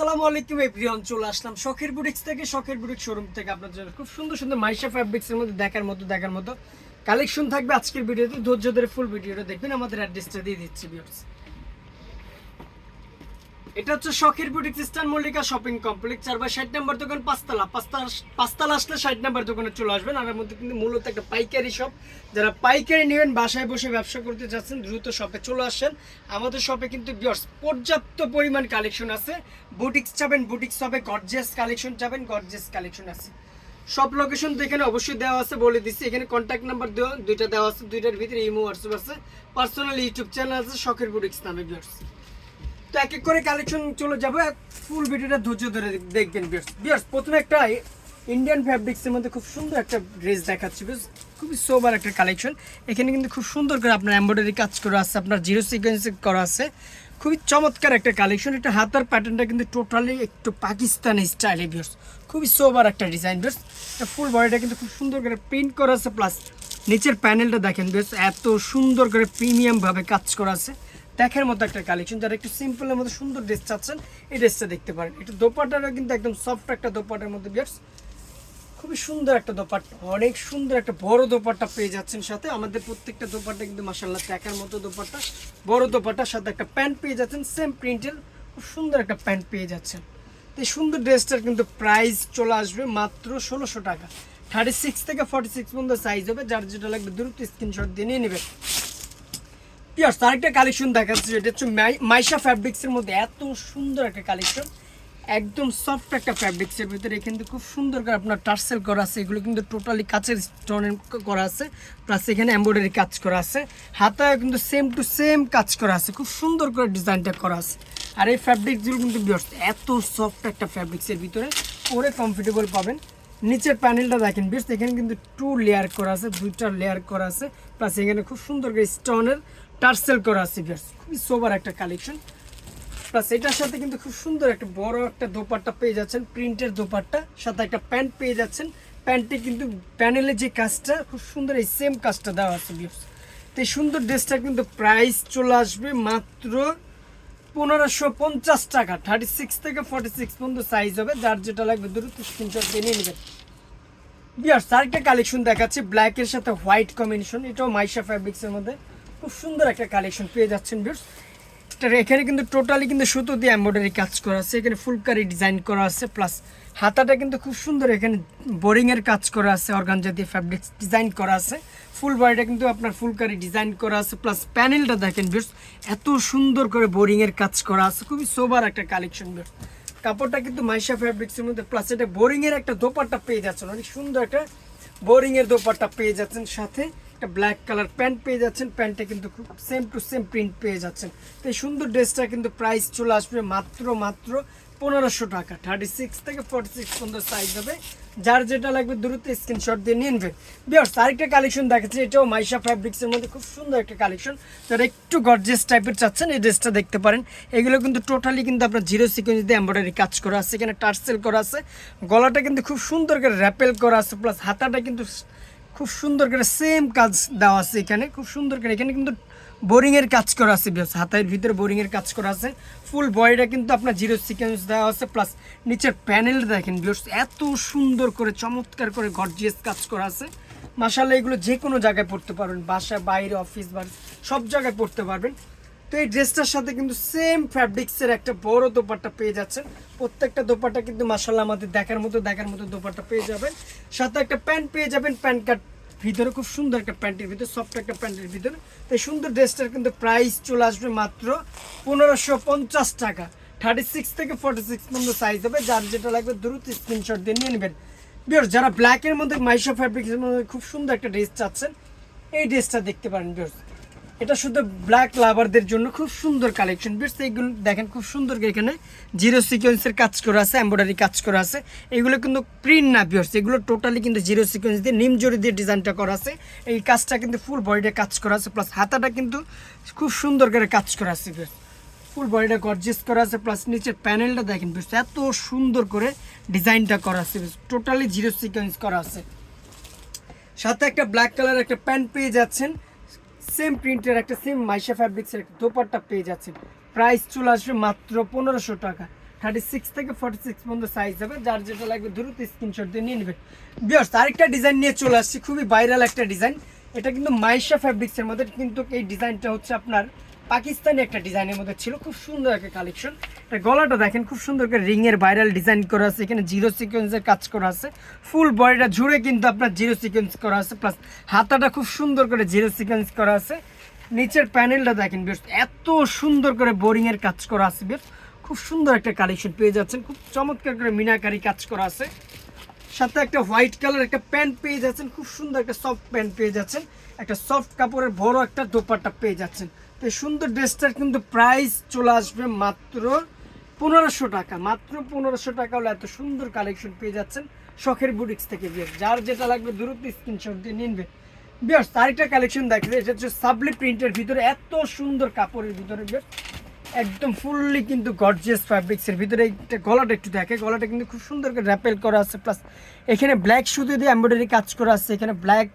আসসালামু আলাইকুম এভরিওয়ান, চলে আসলাম শখের বুটিক্স থেকে। শখের বুটিক শোরুম থেকে আপনার জন্য খুব সুন্দর সুন্দর মাইশা ফ্যাব্রিক্স এর মধ্যে, দেখার মতো দেখার মতো কালেকশন থাকবে আজকের ভিডিওতে। ধৈর্য ধরে ফুল ভিডিওটা দেখবেন, আমাদের অ্যাড্রেসটা দিয়ে দিচ্ছি ভিউয়ার্স এটা হচ্ছে শখের boutique eastern Mallika shopping complex চার বাই ষাট নাম্বার দোকান, পাঁচতলা। পাঁচতলা পাঁচতলা আসলে ষাট নাম্বার দোকানে চলে আসবেন। আর মধ্যে কিন্তু মূলত একটা পাইকারি শপ যারা পাইকারি নেবেন, বাসায় বসে ব্যবসা করতে চাচ্ছেন দ্রুত শপে চলে আসেন। আমাদের শপে কিন্তু পর্যাপ্ত পরিমাণ কালেকশন আছে। বুটিক্স চাবেন বুটিক্স হবে গর্জেস কালেকশন চাবেন গর্জেস কালেকশন আছে। সব লোকেশন তো এখানে অবশ্যই দেওয়া আছে, বলে দিচ্ছি। এখানে কন্ট্যাক্ট নাম্বার দেওয়া দুইটা দেওয়া আছে। দুইটার ভিতরে ইমো হোয়াটসঅ্যাপ আছে। পার্সোনাল ইউটিউব চ্যানেল আছে, শখের বুটিক্স নামে বিয়ার্স তো এক এক করে কালেকশন চলে যাব ফুল ভিডিওটা ধৈর্য ধরে দেখবেন বিয়ার্স বিয়ার্স প্রথমে একটা ইন্ডিয়ান ফ্যাব্রিক্সের মধ্যে খুব সুন্দর একটা ড্রেস দেখাচ্ছি, বেশ খুবই সোবার একটা কালেকশন এখানে কিন্তু খুব সুন্দর করে আপনার এমব্রয়ডারি কাজ করা আছে, আপনার জিরো সিকোয়েন্স করা আছে। খুবই চমৎকার একটা কালেকশন এটা হাতার প্যাটার্নটা কিন্তু টোটালি একটু পাকিস্তানি স্টাইলে বিয়ার্স খুবই সোবার একটা ডিজাইন বিয়ার্স ফুল বডিটা কিন্তু খুব সুন্দর করে প্রিন্ট করা আছে প্লাস নিচের প্যানেলটা দেখেন, বেশ, এত সুন্দর করে প্রিমিয়াম ভাবে কাজ করা আছে। দেখার মতো একটা কালেকশন যারা একটু সিম্পলের মধ্যে সুন্দর ড্রেস চাচ্ছেন, এই ড্রেসটা দেখতে পারেন। একটু দোপাটাটা কিন্তু একদম সফট একটা দোপাটার মধ্যে বিয়ার্স খুবই সুন্দর একটা দোপাট্টা, অনেক সুন্দর একটা বড় দোপাট্টা পেয়ে যাচ্ছেন সাথে। আমাদের প্রত্যেকটা দোপাট্টা কিন্তু মাসাল্লাহ দেখার মতো দোপাট্টা, বড় দোপাট্টার সাথে একটা প্যান্ট পেয়ে যাচ্ছেন সেম প্রিন্টের খুব সুন্দর একটা প্যান্ট পেয়ে যাচ্ছেন। তো এই সুন্দর ড্রেসটার কিন্তু প্রাইস চলে আসবে মাত্র ষোলোশো টাকা। থার্টি সিক্স থেকে ফর্টি সিক্স পর্যন্ত সাইজ হবে, যার যেটা লাগবে দ্রুত স্ক্রিনশট দিয়ে নিয়ে নেবেন। পিয়ার্স আরেকটা কালেকশন দেখাচ্ছে এটা হচ্ছে মাই- মাইশা ফ্যাব্রিক্সের মধ্যে এত সুন্দর একটা কালেকশন একদম সফট একটা ফ্যাব্রিক্সের ভিতরে কিন্তু খুব সুন্দর করে আপনার টার্সেল করা আছে, এগুলো কিন্তু টোটালি কাচের স্টোনের করা আছে প্লাস এখানে এমব্রয়ডারি কাজ করা আছে। হাতায় কিন্তু সেম টু সেম কাজ করা আছে, খুব সুন্দর করে ডিজাইনটা করা আছে। আর এই ফ্যাব্রিক্সগুলো কিন্তু এত সফট একটা ফ্যাব্রিক্সের ভিতরে, পরে কমফোর্টেবল পাবেন। নিচের প্যানেলটা দেখেন বেশ এখানে কিন্তু টু লেয়ার করা আছে, দুইটা লেয়ার করা আছে প্লাস এখানে খুব সুন্দর করে স্টোনের টার্সেল করা আছে বেশ খুবই সোবার একটা কালেকশন প্লাস এটার সাথে কিন্তু খুব সুন্দর একটা বড় একটা দোপাট্টা পেয়ে যাচ্ছেন প্রিন্টের দোপাট্টা। সাথে একটা প্যান্ট পেয়ে যাচ্ছেন। প্যান্টে কিন্তু প্যানেলে যে কাজটা, খুব সুন্দর এই সেম কাজটা দেওয়া আছে বিয়স তো এই সুন্দর ড্রেসটা কিন্তু প্রাইস চলে আসবে মাত্র পনেরোশো পঞ্চাশ টাকা। থার্টি সিক্স থেকে ফর্টি সিক্স পর্যন্ত সাইজ হবে। যার যেটা লাগবে দ্রুত স্ক্রিনশট নিয়ে নেবেন। বিয়ার্স আরেকটা কালেকশন দেখাচ্ছে। ব্ল্যাকের সাথে হোয়াইট কম্বিনেশন এটাও মাইশা ফ্যাব্রিক্সের মধ্যে। খুব সুন্দর একটা কালেকশন পেয়ে যাচ্ছেন এটার এখানে কিন্তু টোটালি কিন্তু সুতো দিয়ে এমব্রয়ডারি কাজ করা আছে, এখানে ফুলকারি ডিজাইন করা আছে প্লাস হাতাটা কিন্তু খুব সুন্দর এখানে বোরিংয়ের কাজ করা আছে অর্গানজা দিয়ে ফ্যাব্রিক্স ডিজাইন করা আছে। ফুল বডিটা কিন্তু আপনার ফুলকারি ডিজাইন করা আছে প্লাস প্যানেলটা দেখেন বেশ এত সুন্দর করে বোরিংয়ের কাজ করা আছে, খুবই সোবার একটা কালেকশন বেশ কাপড়টা কিন্তু মাইশা ফ্যাব্রিক্সের মধ্যে প্লাস এটা বোরিংয়ের একটা দোপাট্টা পেয়ে যাচ্ছেন, অনেক সুন্দর একটা বোরিংয়ের দোপাট্টা পেয়ে যাচ্ছেন সাথে। একটা ব্ল্যাক কালার প্যান্ট পেয়ে যাচ্ছেন প্যান্টে কিন্তু খুব সেম টু সেম প্রিন্ট পেয়ে যাচ্ছেন। তো এই সুন্দর ড্রেসটা কিন্তু প্রাইস চলে আসবে মাত্র মাত্র পনেরোশো টাকা। থার্টি সিক্স থেকে ফর্টি সিক্স পর্যন্ত সাইজ হবে। যার যেটা লাগবে দ্রুত স্ক্রিনশট দিয়ে নিয়ে নেবেন। বিয়ার্স আরেকটা কালেকশন দেখাচ্ছে, এটাও মাইশা ফ্যাব্রিক্সের মধ্যে খুব সুন্দর একটা কালেকশন যারা একটু গর্জেস টাইপের চাচ্ছেন, এই ড্রেসটা দেখতে পারেন। এগুলো কিন্তু টোটালি কিন্তু আপনার জিরো সিকোয়েন্স দিয়ে এমব্রয়ডারি কাজ করা আছে, এখানে টার্সেল করা আছে। গলাটা কিন্তু খুব সুন্দর করে র্যাপেল করা আছে প্লাস হাতাটা কিন্তু খুব সুন্দর করে সেম কাজ দেওয়া আছে এখানে, খুব সুন্দর করে। এখানে কিন্তু বোরিংয়ের কাজ করা আছে, বিয়াস। হাতের ভিতরে বোরিংয়ের কাজ করা আছে। ফুল বডিটা কিন্তু আপনার জিরো সিকোয়েন্স দেওয়া আছে প্লাস নিচের প্যানেল দেখেন, বিয়াস। এত সুন্দর করে, চমৎকার করে গর্জিয়াস কাজ করা আছে। মাসাল্লাহ এগুলো যে কোনো জায়গায় পড়তে পারবেন। বাসা, বাইরে অফিস বা সব জায়গায় পড়তে পারবেন। তো এই ড্রেসটার সাথে কিন্তু সেম ফ্যাব্রিক্সের একটা বড় দোপাট্টা পেয়ে যাচ্ছেন। প্রত্যেকটা দোপাট্টা কিন্তু মাসাল্লাহ আমাদের দেখার মতো দেখার মতো দোপাট্টা পেয়ে যাবেন। সাথে একটা প্যান্ট পেয়ে যাবেন, প্যান্ট কার্ড ভিতরে খুব সুন্দর একটা প্যান্টের ভিতরে সফট একটা প্যান্টের ভিতরে। তো এই সুন্দর ড্রেসটার কিন্তু প্রাইস চলে আসবে মাত্র পনেরোশো পঞ্চাশ টাকা। থার্টি সিক্স থেকে ফর্টি সিক্স পর্যন্ত সাইজ হবে। যার যেটা লাগবে দ্রুত স্ক্রিনশট দিয়ে নিয়ে নেবেন। বিয়ার যারা ব্ল্যাকের মধ্যে মাইশো ফ্যাব্রিক্সের মধ্যে খুব সুন্দর একটা ড্রেস চাচ্ছেন, এই ড্রেসটা দেখতে পারেন বিয়ার এটা শুধু ব্ল্যাক লাভারদের জন্য খুব সুন্দর কালেকশন বেশ এইগুলো দেখেন, খুব সুন্দর এখানে জিরো সিকোয়েন্সের কাজ করা আছে এমব্রয়ডারি কাজ করা আছে। এগুলো কিন্তু প্রিন্ট না বিয়ার্স এগুলো টোটালি কিন্তু জিরো সিকোয়েন্স দিয়ে নিম জড়ি দিয়ে ডিজাইনটা করা আছে। এই কাজটা কিন্তু ফুল বডিতে কাজ করা আছে প্লাস হাতাটা কিন্তু খুব সুন্দর করে কাজ করা আছে বিয়ার্স ফুল বডিটা গর্জেস করা আছে প্লাস নিচের প্যানেলটা দেখেন বেশ এত সুন্দর করে ডিজাইনটা করা আছে টোটালি জিরো সিকোয়েন্স করা আছে। সাথে একটা ব্ল্যাক কালার একটা প্যান্ট পেয়ে যাচ্ছেন। সেম প্রিন্টের একটা সেম মাইশা ফ্যাব্রিক্সের একটা দোপাট্টা পেয়ে যাচ্ছেন। প্রাইস চলে আসবে মাত্র পনেরোশো টাকা। থার্টি সিক্স থেকে ফর্টি সিক্স পর্যন্ত সাইজ হবে। যার যেটা লাগবে দ্রুত স্ক্রিনশট দিয়ে নিয়ে নেবেন। বিয়ার্স আরেকটা ডিজাইন নিয়ে চলে আসছি। খুবই ভাইরাল একটা ডিজাইন এটা কিন্তু মাইশা ফ্যাব্রিক্সের মধ্যে, কিন্তু এই ডিজাইনটা হচ্ছে আপনার পাকিস্তানি একটা ডিজাইনের মধ্যে ছিল, খুব সুন্দর একটা কালেকশন এটা গলাটা দেখেন, খুব সুন্দর করে রিংয়ের ভাইরাল ডিজাইন করা আছে, এখানে জিরো সিকোয়েন্সের কাজ করা আছে। ফুল বডিটা জুড়ে কিন্তু আপনার জিরো সিকোয়েন্স করা আছে প্লাস হাতাটা খুব সুন্দর করে জিরো সিকোয়েন্স করা আছে। নিচের প্যানেলটা দেখেন, বেশ, এত সুন্দর করে বোরিংয়ের কাজ করা আছে, বেশ, খুব সুন্দর একটা কালেকশন পেয়ে যাচ্ছেন, খুব চমৎকার করে মিনাকারি কাজ করা আছে। সাথে একটা হোয়াইট কালার একটা প্যান্ট পেয়ে যাচ্ছেন, খুব সুন্দর একটা সফট প্যান্ট পেয়ে যাচ্ছেন। একটা সফট কাপড়ের বড় একটা দোপাট্টা পেয়ে যাচ্ছেন। এই সুন্দর ড্রেসটার কিন্তু প্রাইস চলে আসবে মাত্র পনেরোশো টাকা। মাত্র পনেরোশো টাকা হলে এত সুন্দর কালেকশন পেয়ে যাচ্ছেন শখের বুটিক্স থেকে বিয়ার যার যেটা লাগবে দূরত্ব স্ক্রিনশট দিয়ে নিনবে। বিয়ার্স তারিখটা কালেকশন দেখলে এটা হচ্ছে সাবলি প্রিন্টের ভিতরে এত সুন্দর কাপড়ের ভিতরে বিয়ার একদম ফুললি কিন্তু গর্জিয়াস ফ্যাব্রিক্সের ভিতরে। একটা গলাটা একটু দেখে, গলাটা কিন্তু খুব সুন্দর করে র্যাপেল করা আছে। প্লাস এখানে ব্ল্যাক সুতো দিয়ে এমব্রয়ডারি কাজ করা আছে। এখানে ব্ল্যাক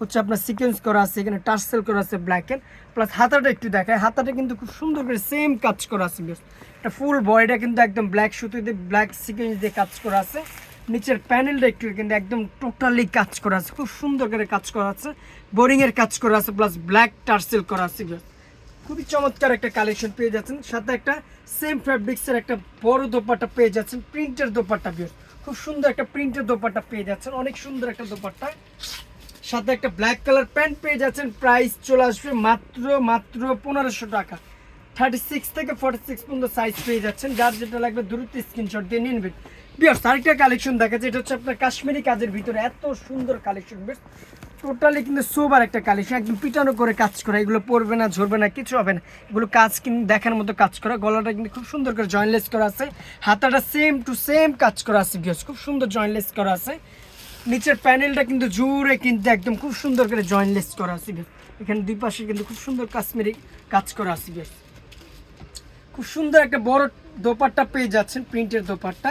হচ্ছে আপনার সিকোয়েন্স করা আছে, এখানে টার্সেল করা আছে ব্ল্যাকের প্লাস হাতাটা একটু দেখায়। হাতাটা কিন্তু খুব সুন্দর করে সেম কাজ করা আছে, বেশ। এটা ফুল বডিটা কিন্তু একদম ব্ল্যাক সুতো দিয়ে ব্ল্যাক সিকোয়েন্স দিয়ে কাজ করা আছে। নিচের প্যানেলটা একটু কিন্তু একদম টোটালি কাজ করা আছে, খুব সুন্দর করে কাজ করা আছে। বোরিংয়ের কাজ করা আছে প্লাস ব্ল্যাক টার্সেল করা আছে খুবই চমৎকার একটা কালেকশন পেয়ে যাচ্ছেন। সাথে একটা সেম ফ্যাব্রিক্সের একটা বড় দোপাট্টা পেয়ে যাচ্ছেন প্রিন্টের দোপাট্টা বিয়ার খুব সুন্দর একটা প্রিন্টের দোপাট্টা পেয়ে যাচ্ছেন, অনেক সুন্দর একটা দোপাট্টা। সাথে একটা ব্ল্যাক কালার প্যান্ট পেয়ে যাচ্ছেন। প্রাইস চলে আসবে মাত্র মাত্র পনেরোশো টাকা। থার্টি সিক্স থেকে ফর্টি সিক্স পর্যন্ত সাইজ পেয়ে যাচ্ছেন। যার যেটা লাগবে দ্রুত স্ক্রিনশট দিয়ে নিয়ে নেবেন। বিয়ার্স আরেকটা কালেকশন দেখা দেখাচ্ছে। এটা হচ্ছে আপনার কাশ্মীরি কাজের ভিতরে এত সুন্দর কালেকশন বেশ টোটালি কিন্তু সোবার একটা কালেকশন একদম পিটানো করে কাজ করা। এগুলো পরবে না, ঝরবে না, কিছু হবে না। এগুলো কাজ কিন্তু দেখার মতো কাজ করা। গলাটা কিন্তু খুব সুন্দর করে জয়েনলেস করা আছে। হাতাটা সেম টু সেম কাজ করা আছে বিয়ার্স খুব সুন্দর জয়েনলেস করা আছে। নিচের প্যানেলটা কিন্তু জুড়ে কিন্তু একদম খুব সুন্দর করে জয়েনলেস করা আছে এখানে দুই পাশে কিন্তু খুব সুন্দর কাশ্মীরি কাজ করা আছে খুব সুন্দর একটা বড় দোপাট্টা পেয়ে যাচ্ছেন, প্রিন্টের দোপাট্টা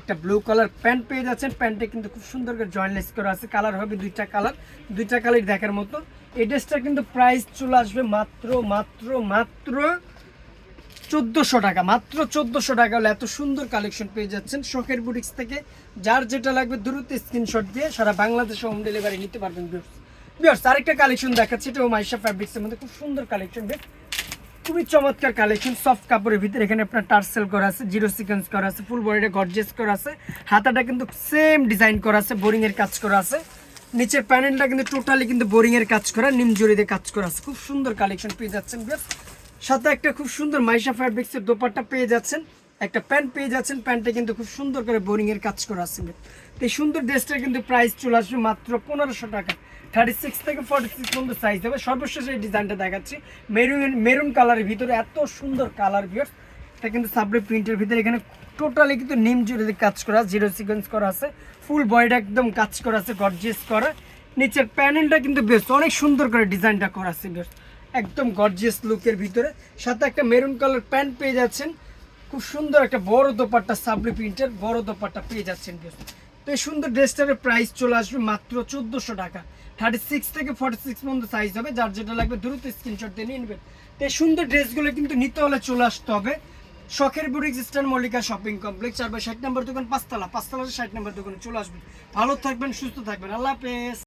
একটা ব্লু কালার প্যান্ট পেয়ে যাচ্ছেন প্যান্টে কিন্তু খুব সুন্দর করে জয়েনলেস করা আছে। কালার হবে দুইটা কালার দুইটা কালার দেখার মতো। এই ড্রেসটা কিন্তু প্রাইস চলে আসবে মাত্র মাত্র মাত্র চোদ্দোশো টাকা, মাত্র চোদ্দোশো টাকা হলে এত সুন্দর কালেকশন পেয়ে যাচ্ছেন শখের বুটিক্স থেকে। যার যেটা লাগবে দ্রুত স্ক্রিনশট দিয়ে সারা বাংলাদেশে হোম ডেলিভারি নিতে পারবেন বিয়ার্স আরেকটা কালেকশন দেখাচ্ছি এটাও মাইশা ফ্যাব্রিক্সের মধ্যে খুব সুন্দর কালেকশন বেশ। খুবই চমৎকার কালেকশন সফট কাপড়ের ভিতরে। এখানে আপনার টার্সেল করা আছে জিরো সিকোয়েন্স করা আছে ফুল বডিটা গর্জেস করা আছে। হাতাটা কিন্তু সেম ডিজাইন করা আছে বোরিংয়ের কাজ করা আছে। নিচের প্যানেলটা কিন্তু টোটালি কিন্তু বোরিংয়ের কাজ করা, নিম জড়িতে কাজ করা আছে। খুব সুন্দর কালেকশন পেয়ে যাচ্ছেন বেশ সাথে একটা খুব সুন্দর মাইশা ফ্যাব্রিক্সের দোপাট্টা পেয়ে যাচ্ছেন। একটা প্যান্ট পেয়ে যাচ্ছেন প্যান্টটা কিন্তু খুব সুন্দর করে বোরিং এর কাজ করা আছে। এই সুন্দর ড্রেসটা কিন্তু প্রাইস চলে আসবে মাত্র পনেরোশো টাকা। থার্টি সিক্স থেকে ফর্টি সিক্স পর্যন্ত সাইজ হবে। সর্বশেষ এই ডিজাইনটা দেখাচ্ছি। মেরুন মেরুন কালারের ভিতরে এত সুন্দর কালার ভিউর এটা কিন্তু সাবরি প্রিন্টের ভিতরে এখানে টোটালি কিন্তু নিম জুড়ে কাজ করা জিরো সিকোয়েন্স করা আছে। ফুল বডিটা একদম কাজ করা আছে গর্জিয়াস করা। নিচের প্যানেলটা কিন্তু বেশ, অনেক সুন্দর করে ডিজাইনটা করা আছে বেশ একদম গর্জিয়াস লুকের ভিতরে। সাথে একটা মেরুন কালার প্যান্ট পেয়ে যাচ্ছেন। খুব সুন্দর একটা বড় দোপাট্টা সাবরি প্রিন্টের বড় দোপাট্টা পেয়ে যাচ্ছেন তো এই সুন্দর ড্রেসটার প্রাইস চলে আসবে মাত্র চোদ্দোশো টাকা। থার্টি সিক্স থেকে ফর্টি সিক্স পর্যন্ত সাইজ হবে। যার যেটা লাগবে দ্রুত স্ক্রিনশট দিয়ে নিয়ে নেবেন। তো এই সুন্দর ড্রেসগুলো কিন্তু নিতে হলে চলে আসতে হবে। শখের বুটিক্স স্টান মল্লিকা শপিং কমপ্লেক্স চার বাই ষাট নম্বর দোকান, পাঁচতলা। পাঁচতলা ষাট নম্বর দোকানে চলে আসবেন। ভালো থাকবেন, সুস্থ থাকবেন। আল্লাহ হাফেজ।